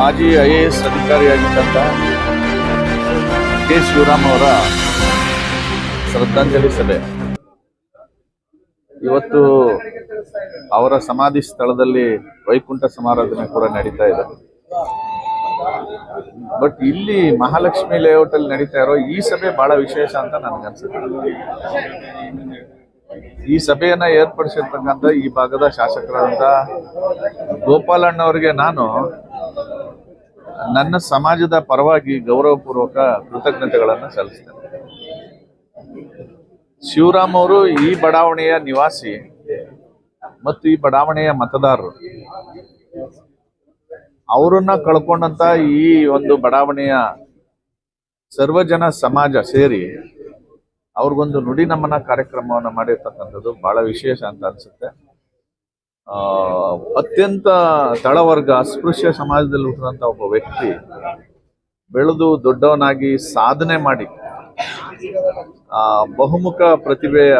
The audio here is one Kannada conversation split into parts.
ಮಾಜಿ ಐ ಎ ಎಸ್ ಅಧಿಕಾರಿಯಾಗಿದ್ದಂಥ ಕೆ ಶಿವರಾಮ್ ಅವರ ಶ್ರದ್ಧಾಂಜಲಿ ಸಭೆ. ಇವತ್ತು ಅವರ ಸಮಾಧಿ ಸ್ಥಳದಲ್ಲಿ ವೈಕುಂಠ ಸಮಾರಾಧನೆ ಕೂಡ ನಡೀತಾ ಇದೆ. ಬಟ್ ಇಲ್ಲಿ ಮಹಾಲಕ್ಷ್ಮಿ ಲೇಔಟ್ ಅಲ್ಲಿ ನಡೀತಾ ಇರೋ ಈ ಸಭೆ ಬಹಳ ವಿಶೇಷ ಅಂತ ನನಗನ್ಸುತ್ತೆ. ಈ ಸಭೆಯನ್ನ ಏರ್ಪಡಿಸಿರ್ತಕ್ಕಂಥ ಈ ಭಾಗದ ಶಾಸಕರಾದಂತ ಗೋಪಾಲಣ್ಣವರಿಗೆ ನಾನು ನನ್ನ ಸಮಾಜದ ಪರವಾಗಿ ಗೌರವಪೂರ್ವಕ ಕೃತಜ್ಞತೆಗಳನ್ನು ಸಲ್ಲಿಸ್ತೇನೆ. ಶಿವರಾಮ್ ಅವರು ಈ ಬಡಾವಣೆಯ ನಿವಾಸಿ ಮತ್ತು ಈ ಬಡಾವಣೆಯ ಮತದಾರರು. ಅವರನ್ನ ಕಳ್ಕೊಂಡಂತ ಈ ಒಂದು ಬಡಾವಣೆಯ ಸರ್ವಜನ ಸಮಾಜ ಸೇರಿ ಅವ್ರಿಗೊಂದು ನುಡಿ ನಮ್ಮನ ಕಾರ್ಯಕ್ರಮವನ್ನು ಮಾಡಿರ್ತಕ್ಕಂಥದ್ದು ಬಹಳ ವಿಶೇಷ ಅಂತ ಅನ್ಸುತ್ತೆ. ಅತ್ಯಂತ ತಳವರ್ಗ, ಅಸ್ಪೃಶ್ಯ ಸಮಾಜದಲ್ಲಿ ಹುಟ್ಟಿದಂಥ ಒಬ್ಬ ವ್ಯಕ್ತಿ ಬೆಳೆದು ದೊಡ್ಡವನಾಗಿ ಸಾಧನೆ ಮಾಡಿ, ಆ, ಬಹುಮುಖ ಪ್ರತಿಭೆಯ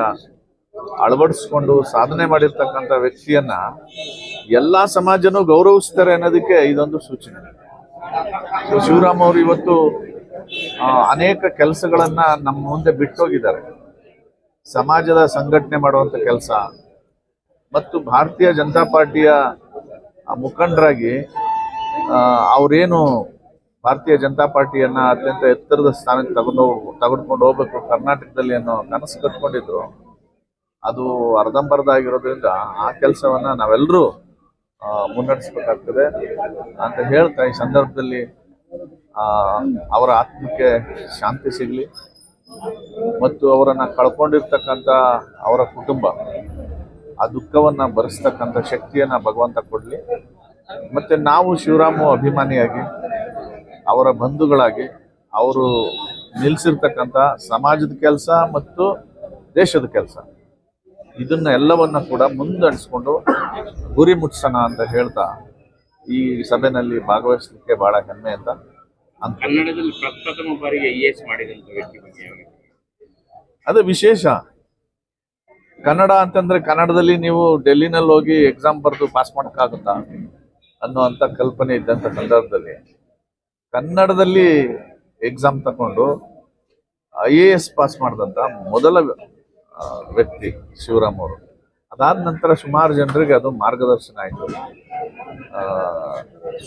ಅಳವಡಿಸ್ಕೊಂಡು ಸಾಧನೆ ಮಾಡಿರ್ತಕ್ಕಂಥ ವ್ಯಕ್ತಿಯನ್ನ ಎಲ್ಲಾ ಸಮಾಜನೂ ಗೌರವಿಸ್ತಾರೆ ಅನ್ನೋದಕ್ಕೆ ಇದೊಂದು ಸೂಚನೆ. ಶಿವರಾಮ್ ಅವರು ಇವತ್ತು ಅನೇಕ ಕೆಲಸಗಳನ್ನ ನಮ್ಮ ಮುಂದೆ ಬಿಟ್ಟೋಗಿದ್ದಾರೆ. ಸಮಾಜದ ಸಂಘಟನೆ ಮಾಡುವಂತ ಕೆಲಸ ಮತ್ತು ಭಾರತೀಯ ಜನತಾ ಪಾರ್ಟಿಯ ಮುಖಂಡರಾಗಿ ಅವರೇನು ಭಾರತೀಯ ಜನತಾ ಪಾರ್ಟಿಯನ್ನ ಅತ್ಯಂತ ಎತ್ತರದ ಸ್ಥಾನಕ್ಕೆ ತಗೊಂಡು ತಗೊಂಡ್ಕೊಂಡು ಹೋಗ್ಬೇಕು, ಕರ್ನಾಟಕದಲ್ಲಿ ಅನ್ನೋ ಕನಸು ಕಟ್ಕೊಂಡಿದ್ರು, ಅದು ಅರ್ಧಂಬರ್ಧ ಆಗಿರೋದ್ರಿಂದ ಆ ಕೆಲಸವನ್ನ ನಾವೆಲ್ಲರೂ ಮುನ್ನಡೆಸ್ಬೇಕಾಗ್ತದೆ ಅಂತ ಹೇಳ್ತಾ ಈ ಸಂದರ್ಭದಲ್ಲಿ ಅವರ ಆತ್ಮಕ್ಕೆ ಶಾಂತಿ ಸಿಗಲಿ ಮತ್ತು ಅವರನ್ನು ಕಳ್ಕೊಂಡಿರ್ತಕ್ಕಂಥ ಅವರ ಕುಟುಂಬ, ಆ ದುಃಖವನ್ನ ಭರಿಸ್ತಕ್ಕಂಥ ಶಕ್ತಿಯನ್ನ ಭಗವಂತ ಕೊಡಲಿ. ಮತ್ತೆ ನಾವು ಶಿವರಾಮು ಅಭಿಮಾನಿಯಾಗಿ, ಅವರ ಬಂಧುಗಳಾಗಿ, ಅವರು ನಿಲ್ಲಿಸಿರ್ತಕ್ಕಂಥ ಸಮಾಜದ ಕೆಲಸ ಮತ್ತು ದೇಶದ ಕೆಲಸ. ಇದನ್ನ ಎಲ್ಲವನ್ನ ಕೂಡ ಮುಂದಡಿಸ್ಕೊಂಡು ಗುರಿ ಮುಟ್ಸೋಣ ಅಂತ ಹೇಳ್ತಾ ಈ ಸಭೆಯಲ್ಲಿ ಭಾಗವಹಿಸಲಿಕ್ಕೆ ಬಹಳ ಹೆಮ್ಮೆ ಅಂತ ಅಂತ ಕನ್ನಡದಲ್ಲಿ ಪ್ರಪ್ರಥಮ ಬಾರಿಗೆ ಎಸ್ ಮಾಡಿದಂತ ವ್ಯಕ್ತಿ ಬಗ್ಗೆ? ಅದು ವಿಶೇಷ. ಕನ್ನಡ ಅಂತಂದ್ರೆ ಕನ್ನಡದಲ್ಲಿ ನೀವು ಡೆಲ್ಲಿನಲ್ಲಿ ಹೋಗಿ ಎಕ್ಸಾಮ್ ಬರೆದು ಪಾಸ್ ಮಾಡೋಕ್ಕಾಗುತ್ತಾ ಅನ್ನುವಂಥ ಕಲ್ಪನೆ ಇದ್ದಂಥ ಸಂದರ್ಭದಲ್ಲಿ ಕನ್ನಡದಲ್ಲಿ ಎಕ್ಸಾಮ್ ತಗೊಂಡು ಐ ಎ ಎಸ್ ಪಾಸ್ ಮಾಡಿದಂಥ ಮೊದಲ ವ್ಯಕ್ತಿ ಶಿವರಾಮ್ ಅವರು. ಅದಾದ ನಂತರ ಸುಮಾರು ಜನರಿಗೆ ಅದು ಮಾರ್ಗದರ್ಶನ ಆಯಿತು.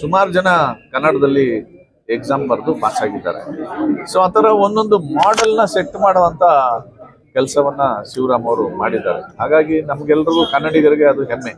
ಸುಮಾರು ಜನ ಕನ್ನಡದಲ್ಲಿ ಎಕ್ಸಾಮ್ ಬರೆದು ಪಾಸ್ ಆಗಿದ್ದಾರೆ. ಸೊ ಆ ಥರ ಒಂದೊಂದು ಮಾಡೆಲ್ನ ಸೆಟ್ ಮಾಡುವಂತ ಕೆಲಸವನ್ನ ಶಿವರಾಮ್ ಅವರು ಮಾಡಿದ್ದಾರೆ. ಹಾಗಾಗಿ ನಮಗೆಲ್ಲರಿಗೂ ಕನ್ನಡಿಗರಿಗೆ ಅದು ಹೆಮ್ಮೆ.